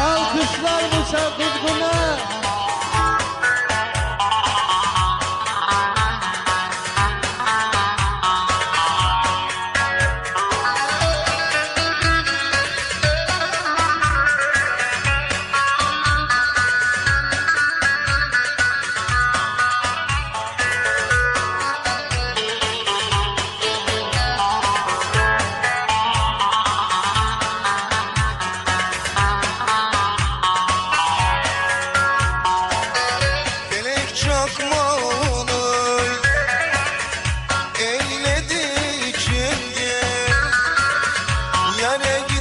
Alkışlar Musa Kuzgun'a. Yare